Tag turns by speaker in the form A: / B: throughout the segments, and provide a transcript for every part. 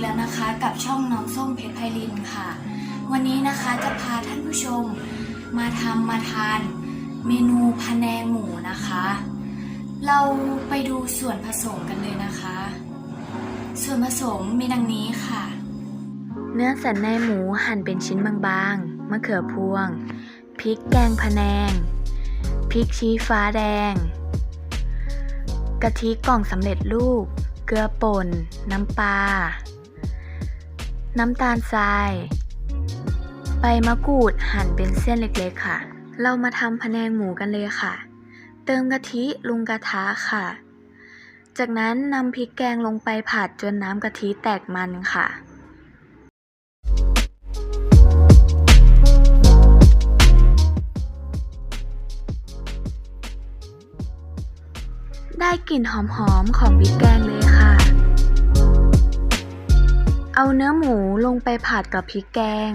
A: แล้วนะคะกับช่องน้องส้มเพชรไพลินค่ะ วันนี้นะคะจะพาท่านผู้ชมมาทำมาทานเมนูพะแนงหมูนะคะ เราไปดูส่วนผสมกันเลยนะคะ ส่วนผสมมีดังนี้ค่ะ เนื้อสันในหมูหั่นเป็นชิ้นบางๆมะเขือพวงพริกแกงพะแนงพริกชี้ฟ้าแดง กะทิกล่องสำเร็จรูปเกลือป่น น้ำปลา น้ำตาลทราย ใบมะกรูดหั่นเป็นเส้นเล็กๆค่ะ เรามาทำพะแนงหมูกันเลยค่ะ เติมกะทิลงกระทะค่ะ จากนั้นนำพริกแกงลงไปผัดจนน้ำกะทิแตกมันค่ะได้กลิ่นหอมๆของพริกแกงเลยค่ะ เอาเนื้อหมูลงไปผัดกับพริกแกง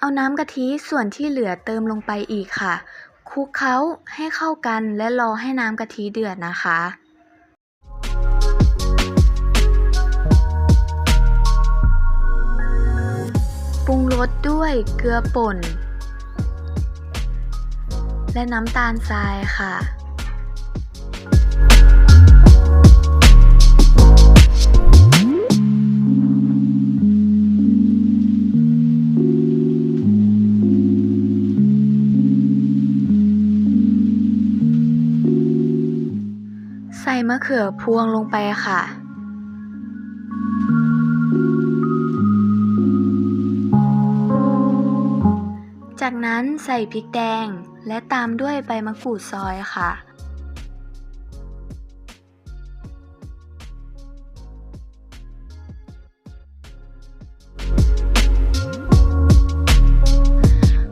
A: เอาน้ำกะทิส่วนที่เหลือเติมลงไปอีกค่ะคลุกเคล้าให้เข้ากันและรอให้น้ำกะทิเดือดนะคะ ปรุงรสด้วยเกลือป่น และน้ำตาลทรายค่ะใส่มะเขือพวงลงไปค่ะ จากนั้นใส่พริกแดง และตามด้วยใบมะกรูดซอยค่ะ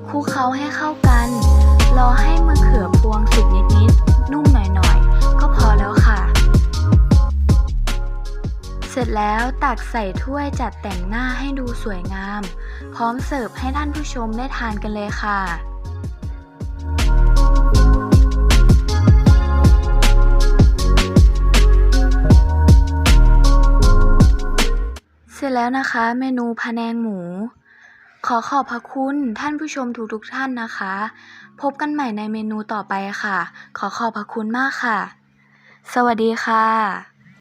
A: คลุกเคล้าให้เข้ากัน รอให้มะเขือพวงสุกนิดๆ นุ่มหน่อยๆ ก็พอแล้วค่ะ เสร็จแล้วตักใส่ถ้วยจัดแต่งหน้าให้ดูสวยงาม พร้อมเสิร์ฟให้ท่านผู้ชมได้ทานกันเลยค่ะเสร็จแล้วนะคะเมนูพะแนงหมู ขอขอบพระคุณท่านผู้ชมทุกๆท่านนะคะ พบกันใหม่ในเมนูต่อไปค่ะ ขอขอบพระคุณมากค่ะ สวัสดีค่ะ